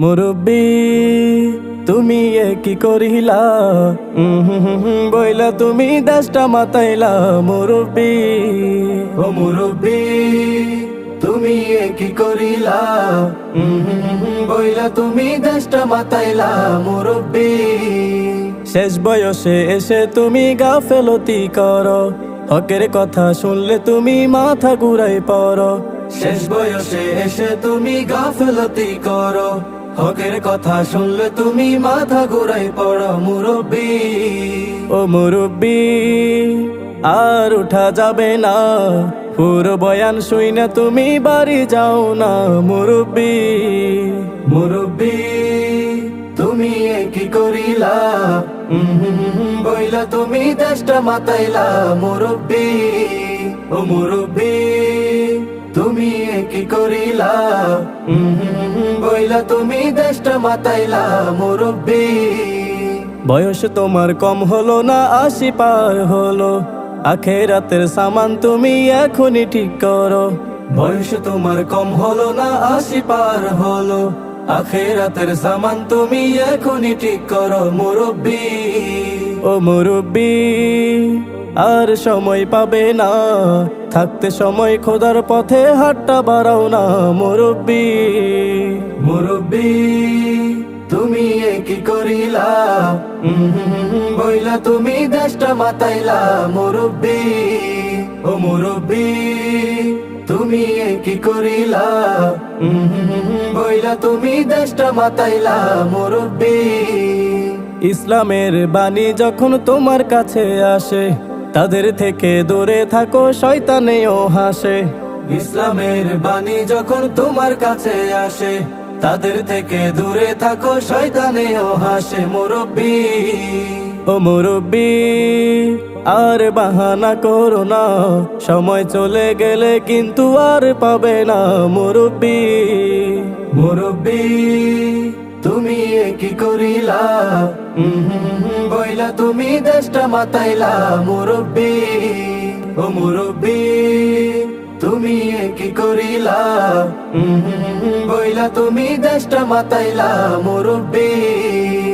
মুরব্বী, তুমি এ কি করিলা? বইলা তুমি দেশটা মাতাইলা, মুরব্বী। ও মুরব্বী, তুমি এ কি করিলা? বইলা তুমি দেশটা মাতাইলা, মুরব্বী। শেষ বয়সে এসে তুমি গাফেলতি করো। হকের কথা শুনলে তুমি মাথা ঘুরাই পড়ো। শেষ বয়সে এসে তুমি গাফেলতি করো। হকের কথা শুনলে তুমি মাথা ঘুরাই পড়ো, মুরব্বী। ও মুরব্বী, আর উঠা যাবে না। পুরো বয়ান শুই না তুমি বাড়ি যাও না, মুরব্বী। মুরব্বী, তুমি কি করিলা? বইলা তুমি দেশটা মাতাইলা, মুরব্বী। ও মুরব্বী, তুমি কি করিলা? বইলা তুমি দেশটা মাতাইলা, মুরব্বী। বয়স তোমার কম হলো না, আশি পার হলো। আখেরাতের সামান তুমি এখনই ঠিক করো। বয়স তোমার কম হলো না, আশি পার হলো। আখেরাতের সামান তুমি এখনই ঠিক করো, মুরব্বী। ও মুরব্বী, আর সময় পাবে না। থাকতে সময় খোদার পথে হাটটা বাড়াও না, মুরব্বী। করিলা। বইলা তুমি দেশটা মাতাইলা, মুরব্বী। ও মুরব্বী, তুমি কি করিলা? বইলা তুমি দেশটা মাতাইলা, মুরব্বী। ইসলামের বাণী যখন তোমার কাছে আসে, তাদের থেকে দূরে থাকো, শয়তানেও হাসে। ইসলামের বাণী যখন তোমার কাছে আসে তাদের থেকে দূরে থাকো শয়তানেও হাসে মুরব্বী। ও মুরব্বী, আর বাহানা করো না, সময় চলে গেলে কিন্তু আর পাবে না মুরব্বী। মুরব্বী, তুমি কি করিলা? বইলা তুমি দেশটা মাতাইলা, মুরব্বী। ও মুরব্বী, তুমি কি করিলা? তুমি দেশটা মাতাইলা মুরব্বী।